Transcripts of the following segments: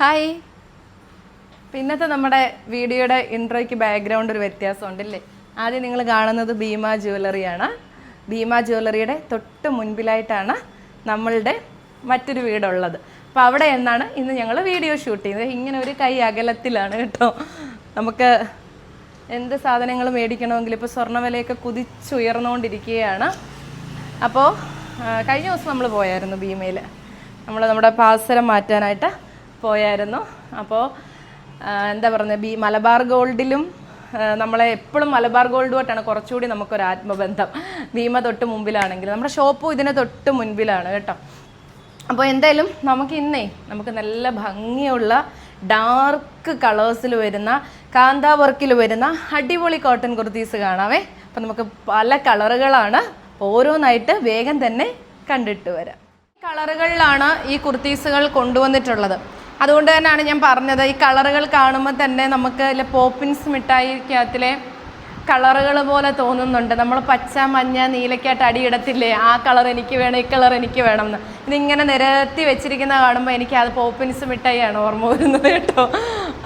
Hi. പിന്നത്തെ നമ്മുടെ വീഡിയോയുടെ ഇൻട്രോയ്ക്ക് ബാക്ക്ഗ്രൗണ്ട് ഒരു വ്യത്യാസമുണ്ട് അല്ലേ ആദ്യം നിങ്ങൾ കാണുന്നത് ഭീമ ജ്വല്ലറിയാണ്. ഭീമ ജുവലറിയുടെ തൊട്ട് മുൻപിലായിട്ടാണ് നമ്മളുടെ മറ്റൊരു വീടുള്ളത്. അപ്പോൾ അവിടെ നിന്നാണ് ഇന്ന് ഞങ്ങൾ വീഡിയോ ഷൂട്ട് ചെയ്യുന്നത്. ഇങ്ങനെ ഒരു കൈ അകലത്തിലാണ് കേട്ടോ. നമുക്ക് എന്ത് സാധനങ്ങൾ മേടിക്കണമെങ്കിലും ഇപ്പോൾ സ്വർണവിലയൊക്കെ കുതിച്ചുയർന്നുകൊണ്ടിരിക്കുകയാണ്. അപ്പോൾ കഴിഞ്ഞ ദിവസം നമ്മൾ പോയായിരുന്നു ഭീമയിൽ നമ്മൾ നമ്മുടെ പാസരം മാറ്റാനായിട്ട് പോയായിരുന്നു. അപ്പോൾ എന്താ പറയുന്നത് ബി മലബാർ ഗോൾഡിലും നമ്മളെ എപ്പോഴും മലബാർ ഗോൾഡുമായിട്ടാണ് കുറച്ചുകൂടി നമുക്കൊരു ആത്മബന്ധം. ഭീമ തൊട്ട് മുമ്പിലാണെങ്കിൽ നമ്മുടെ ഷോപ്പും ഇതിന് തൊട്ട് മുൻപിലാണ് കേട്ടോ. അപ്പോൾ എന്തായാലും നമുക്ക് ഇന്നേ നമുക്ക് നല്ല ഭംഗിയുള്ള ഡാർക്ക് കളേഴ്സിൽ വരുന്ന കാന്താ വർക്കിൽ വരുന്ന അടിപൊളി കോട്ടൺ കുർത്തീസ് കാണാവേ. അപ്പം നമുക്ക് പല കളറുകളാണ് ഓരോന്നായിട്ട് വേഗം തന്നെ കണ്ടിട്ട് വരാം. കളറുകളിലാണ് ഈ കുർത്തീസുകൾ കൊണ്ടുവന്നിട്ടുള്ളത്. അതുകൊണ്ട് തന്നെയാണ് ഞാൻ പറഞ്ഞത് ഈ കളറുകൾ കാണുമ്പോൾ തന്നെ നമുക്ക് ഇല്ല പോപ്പിൻസ് മിഠായിക്കകത്തിലെ കളറുകൾ പോലെ തോന്നുന്നുണ്ട്. നമ്മൾ പച്ച മഞ്ഞ നീലക്കായിട്ട് അടിയിടത്തില്ലേ ആ കളർ എനിക്ക് വേണം ഈ കളർ എനിക്ക് വേണം എന്ന്. ഇതിങ്ങനെ നിരത്തി വെച്ചിരിക്കുന്ന കാണുമ്പോൾ എനിക്ക് അത് പോപ്പിൻസ് മിഠായിയാണ് ഓർമ്മ വരുന്നത് കേട്ടോ.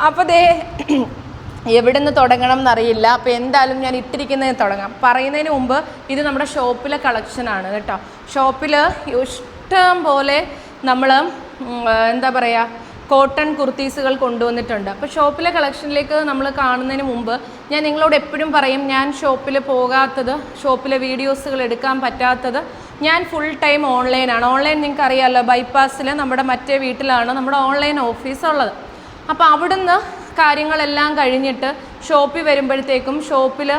അപ്പോൾ ദേ എവിടെ നിന്ന് തുടങ്ങണം എന്നറിയില്ല. അപ്പോൾ എന്തായാലും ഞാൻ ഇട്ടിരിക്കുന്നതിന് തുടങ്ങാം. പറയുന്നതിന് മുമ്പ് ഇത് നമ്മുടെ ഷോപ്പിലെ കളക്ഷനാണ് കേട്ടോ. ഷോപ്പിൽ ഇഷ്ടം പോലെ നമ്മൾ എന്താ പറയുക കോട്ടൺ കുർത്തീസുകൾ കൊണ്ടുവന്നിട്ടുണ്ട്. അപ്പോൾ ഷോപ്പിലെ കളക്ഷനിലേക്ക് നമ്മൾ കാണുന്നതിന് മുമ്പ് ഞാൻ നിങ്ങളോട് എപ്പോഴും പറയും ഞാൻ ഷോപ്പിൽ പോകാത്തത് ഷോപ്പിലെ വീഡിയോസുകൾ എടുക്കാൻ പറ്റാത്തത് ഞാൻ ഫുൾ ടൈം ഓൺലൈനാണ് ഓൺലൈൻ നിങ്ങൾക്ക് അറിയാമല്ലോ ബൈപ്പാസിൽ നമ്മുടെ മറ്റേ വീട്ടിലാണ് നമ്മുടെ ഓൺലൈൻ ഓഫീസ് ഉള്ളത്. അപ്പോൾ അവിടുന്ന് കാര്യങ്ങളെല്ലാം കഴിഞ്ഞിട്ട് ഷോപ്പിൽ വരുമ്പോഴത്തേക്കും ഷോപ്പിൽ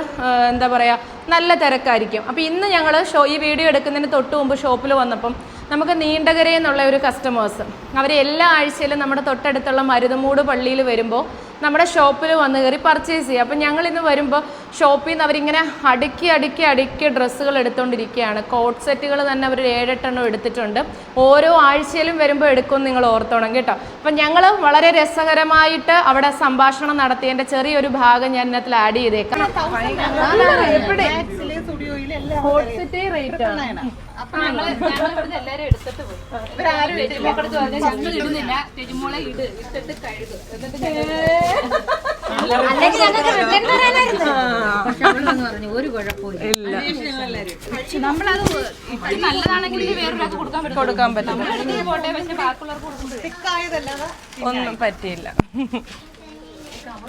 എന്താ പറയുക നല്ല തിരക്കായിരിക്കും. അപ്പോൾ ഇന്ന് ഞങ്ങൾ ഷോ ഈ വീഡിയോ എടുക്കുന്നതിന് തൊട്ട് മുമ്പ് ഷോപ്പിൽ വന്നപ്പം നമുക്ക് നീണ്ടകര എന്നുള്ള ഒരു കസ്റ്റമേഴ്സ് അവർ എല്ലാ ആഴ്ചയിലും നമ്മുടെ തൊട്ടടുത്തുള്ള മരുതമൂട് പള്ളിയിൽ വരുമ്പോൾ നമ്മുടെ ഷോപ്പിൽ വന്ന് കയറി പർച്ചേസ് ചെയ്യുക. അപ്പം ഞങ്ങൾ ഇന്ന് വരുമ്പോൾ ഷോപ്പിൽ നിന്ന് അവരിങ്ങനെ അടുക്കി അടുക്കി അടുക്കി ഡ്രസ്സുകൾ എടുത്തുകൊണ്ടിരിക്കുകയാണ് കോട്ട് സെറ്റുകൾ തന്നെ അവർ ഏഴെട്ടെണ്ണം എടുത്തിട്ടുണ്ട്. ഓരോ ആഴ്ചയിലും വരുമ്പോൾ എടുക്കും നിങ്ങൾ ഓർത്തോണം കേട്ടോ. അപ്പം ഞങ്ങൾ വളരെ രസകരമായിട്ട് അവിടെ സംഭാഷണം നടത്തിയതിന്റെ ചെറിയൊരു ഭാഗം ഞാൻ ഇന്നത്തിൽ ആഡ് ചെയ്തേക്കാം. അപ്പൊ ഞങ്ങൾ എല്ലാരും എടുത്തിട്ട് പോയി. ഇവരാരും പറഞ്ഞു ഞങ്ങൾ ഇടുന്നില്ല. രജിമോളെ ഇട്. ഇട്ടിട്ട് കഴുകും. എന്നിട്ട് പറഞ്ഞു ഒരു കുഴപ്പമില്ല നമ്മളത് ഇച്ചിരി നല്ലതാണെങ്കിൽ ഇത് വേറൊരാൾക്ക് കൊടുക്കാൻ പറ്റില്ല കൊടുക്കാൻ പറ്റും നമ്മളെടുത്ത് പോട്ടെ പക്ഷെ ബാക്കിയുള്ളവർക്ക് കൊടുക്കുമ്പോഴേ. ഒന്നും പറ്റിയില്ല.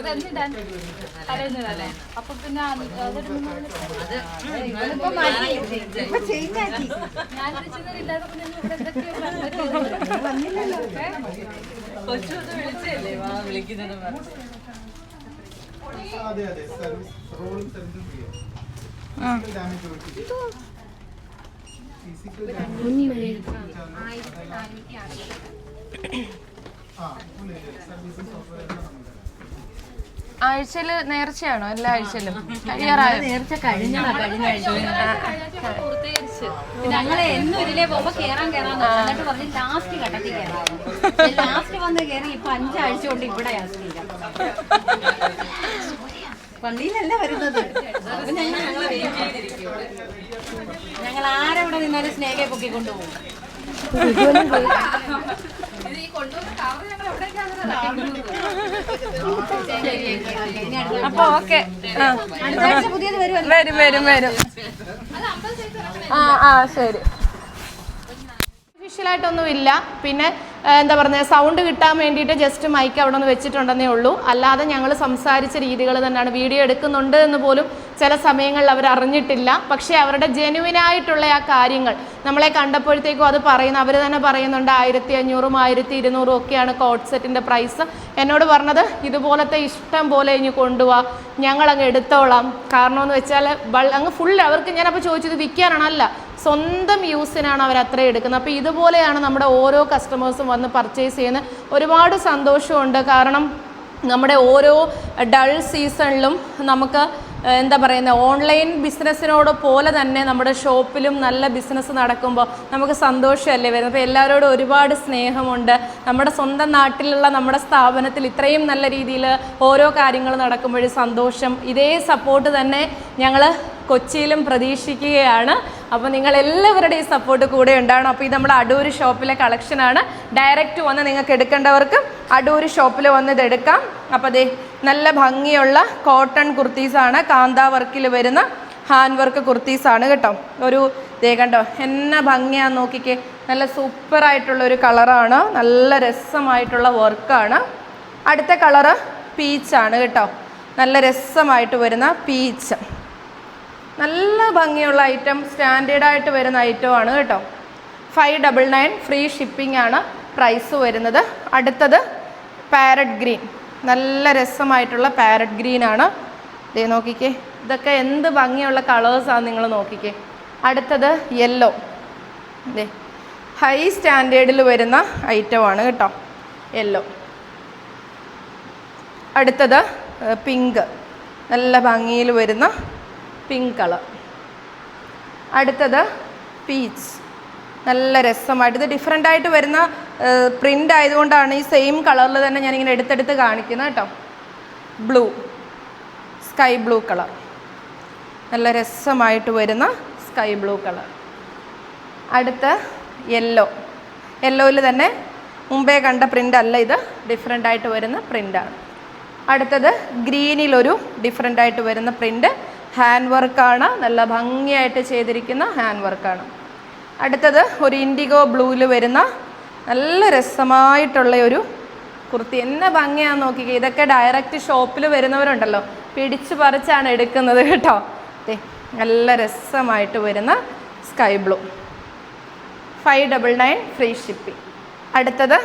അതെന്തിടാൻ തലേന്നിടല്ലേ? അപ്പൊ പിന്നെ ഞാനൊരു ചിന്തയില്ലാതെ പിന്നെ ഇവിടെ എന്തൊക്കെയോ അതെ അതെ. Service road service free damage physical ആ സർവീസ് ആഴ്ചയിൽ നേർച്ചയാണോ? എല്ലാ ആഴ്ചയിലും? നേർച്ച കഴിഞ്ഞാ ഞങ്ങളെ എന്നും ഇതിലേ പോകുമ്പോ കേറാൻ കേറാൻ എന്നിട്ട് പറഞ്ഞ് ലാസ്റ്റ് ഘട്ടത്തിൽ കയറാം ലാസ്റ്റ് വന്ന് കേറി ഇപ്പൊ അഞ്ചാഴ്ച കൊണ്ട് ഇവിടെ സ്ഥിരം പള്ളിയിലല്ല വരുന്നത്. അപ്പൊ ഞങ്ങൾ ആരവിടെ നിന്നാലും സ്നേഹയെ പൊക്കി അപ്പൊ ഓക്കെ. വരും വരും വരും. ആ ആ ശരി. ആയിട്ടൊന്നും ഇല്ല പിന്നെ എന്താ പറയുക സൗണ്ട് കിട്ടാൻ വേണ്ടിയിട്ട് ജസ്റ്റ് മൈക്ക് അവിടെ ഒന്ന് വെച്ചിട്ടുണ്ടെന്നേ ഉള്ളൂ. അല്ലാതെ ഞങ്ങൾ സംസാരിച്ച രീതികൾ തന്നെയാണ്. വീഡിയോ എടുക്കുന്നുണ്ട് എന്ന് പോലും ചില സമയങ്ങളിൽ അവർ അറിഞ്ഞിട്ടില്ല. പക്ഷേ അവരുടെ ജെനുവിനായിട്ടുള്ള ആ കാര്യങ്ങൾ നമ്മളെ കണ്ടപ്പോഴത്തേക്കും അത് പറയുന്ന അവർ തന്നെ പറയുന്നുണ്ട് ആയിരത്തി അഞ്ഞൂറും ആയിരത്തി ഇരുന്നൂറും ഒക്കെയാണ് കോട്ട് സെറ്റിന്റെ പ്രൈസ് എന്നോട് പറഞ്ഞത് ഇതുപോലത്തെ ഇഷ്ടം പോലെ ഇനി കൊണ്ടുപോവാ ഞങ്ങളങ്ങ് എടുത്തോളാം. കാരണം എന്ന് വെച്ചാൽ അങ്ങ് ഫുൾ അവർക്ക് ഞാനപ്പോൾ ചോദിച്ചത് വിൽക്കാനാണല്ല സ്വന്തം യൂസിനാണ് അവർ അത്രയും എടുക്കുന്നത്. അപ്പോൾ ഇതുപോലെയാണ് നമ്മുടെ ഓരോ കസ്റ്റമേഴ്സും വന്ന് പർച്ചേസ് ചെയ്യുന്ന ഒരുപാട് സന്തോഷമുണ്ട്. കാരണം നമ്മുടെ ഓരോ ഡൾ സീസണിലും നമുക്ക് എന്താ പറയുന്നത് ഓൺലൈൻ ബിസിനസ്സിനോട് പോലെ തന്നെ നമ്മുടെ ഷോപ്പിലും നല്ല ബിസിനസ് നടക്കുമ്പോൾ നമുക്ക് സന്തോഷമല്ലേ വരുന്നത്? അപ്പോൾ എല്ലാവരോടും ഒരുപാട് സ്നേഹമുണ്ട്. നമ്മുടെ സ്വന്തം നാട്ടിലുള്ള നമ്മുടെ സ്ഥാപനത്തിൽ ഇത്രയും നല്ല രീതിയിൽ ഓരോ കാര്യങ്ങൾ നടക്കുമ്പോഴും സന്തോഷം. ഇതേ സപ്പോർട്ട് തന്നെ ഞങ്ങൾ കൊച്ചിയിലും പ്രതീക്ഷിക്കുകയാണ്. അപ്പോൾ നിങ്ങൾ എല്ലാവരുടെയും സപ്പോർട്ട് കൂടെ ഉണ്ടാവണം. അപ്പോൾ ഇത് നമ്മുടെ അടൂർ ഷോപ്പിലെ കളക്ഷനാണ് ഡയറക്റ്റ് വന്ന് നിങ്ങൾക്ക് എടുക്കേണ്ടവർക്ക് അടൂർ ഷോപ്പിൽ വന്ന് ഇത് എടുക്കാം. അപ്പോൾ ദേ നല്ല ഭംഗിയുള്ള കോട്ടൺ കുർത്തീസാണ് കാന്ത വർക്കിൽ വരുന്ന ഹാൻഡ് വർക്ക് കുർത്തീസാണ് കേട്ടോ. ഒരു ദേ കണ്ടോ എന്ന ഭംഗിയാന്ന് നോക്കിക്കേ. നല്ല സൂപ്പറായിട്ടുള്ള ഒരു കളറാണ് നല്ല രസമായിട്ടുള്ള വർക്കാണ് അടുത്ത കളറ് പീച്ചാണ് കേട്ടോ. നല്ല രസമായിട്ട് വരുന്ന പീച്ച് നല്ല ഭംഗിയുള്ള ഐറ്റം സ്റ്റാൻഡേർഡ് ആയിട്ട് വരുന്ന ഐറ്റം ആണ് കേട്ടോ. Five double nine free shipping ആണ് പ്രൈസ് വരുന്നത്. അടുത്തത് പാരറ്റ് ഗ്രീൻ നല്ല രസമായിട്ടുള്ള പാരറ്റ് ഗ്രീൻ ആണ്. ദേ നോക്കിക്കേ ഇതൊക്കെ എന്ത് ഭംഗിയുള്ള കളേഴ്സാണ് നിങ്ങൾ നോക്കിക്കേ. അടുത്തത് യെല്ലോ ദേ ഹൈ സ്റ്റാൻഡേർഡിൽ വരുന്ന ഐറ്റമാണ് കേട്ടോ യെല്ലോ അടുത്തത് പിങ്ക് നല്ല ഭംഗിയിൽ വരുന്ന പിങ്ക് കളർ. അടുത്തത് പീച്ച്. നല്ല രസമായിട്ട് ഇത് ഡിഫറെന്റ് ആയിട്ട് വരുന്ന പ്രിന്റ് ആയതുകൊണ്ടാണ് ഈ സെയിം കളറിൽ തന്നെ ഞാനിങ്ങനെ എടുത്തെടുത്ത് കാണിക്കുന്നത് കേട്ടോ. ബ്ലൂ സ്കൈ ബ്ലൂ കളർ നല്ല രസമായിട്ട് വരുന്ന സ്കൈ ബ്ലൂ കളർ അടുത്ത യെല്ലോ യെല്ലോയിൽ തന്നെ മുമ്പേ കണ്ട പ്രിന്റ് അല്ല ഇത്. ഡിഫറെന്റ് ആയിട്ട് വരുന്ന പ്രിന്റാണ് അടുത്തത് ഗ്രീനിലൊരു ഡിഫറെന്റ് ആയിട്ട് വരുന്ന പ്രിന്റ് ഹാൻഡ് വർക്കാണ് നല്ല ഭംഗിയായിട്ട് ചെയ്തിരിക്കുന്ന ഹാൻഡ് വർക്കാണ് അടുത്തത് ഒരു ഇൻഡിഗോ ബ്ലൂവിൽ വരുന്ന നല്ല രസമായിട്ടുള്ള ഒരു കുർത്തി. എന്നെ ഭംഗിയാന്ന് നോക്കിക്കുക ഇതൊക്കെ ഡയറക്റ്റ് ഷോപ്പിൽ വരുന്നവരുണ്ടല്ലോ. പിടിച്ചു പറിച്ചാണ് എടുക്കുന്നത് കേട്ടോ. ദേ നല്ല രസമായിട്ട് വരുന്ന sky blue. Five double nine free shipping. അടുത്തത്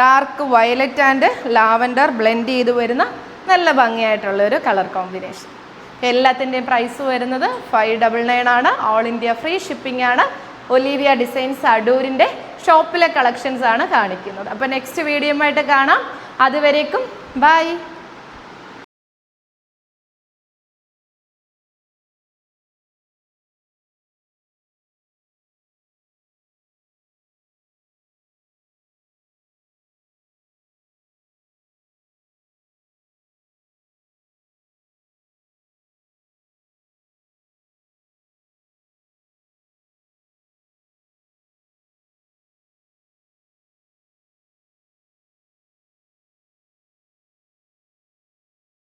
dark violet and lavender blend ചെയ്ത് വരുന്ന നല്ല ഭംഗിയായിട്ടുള്ള ഒരു കളർ കോമ്പിനേഷൻ. എല്ലാത്തിന്റെയും പ്രൈസ് വരുന്നത് ഫൈവ് ഡബിൾ നയൻ ആണ്. ഓൾ ഇന്ത്യ ഫ്രീ ഷിപ്പിംഗ് ആണ്. ഒലീവിയ ഡിസൈൻസ് അടൂരിന്റെ ഷോപ്പിലെ കളക്ഷൻസ് ആണ് കാണിക്കുന്നത്. അപ്പോൾ നെക്സ്റ്റ് വീഡിയോ ആയിട്ട് കാണാം. അതുവരേക്കും ബൈ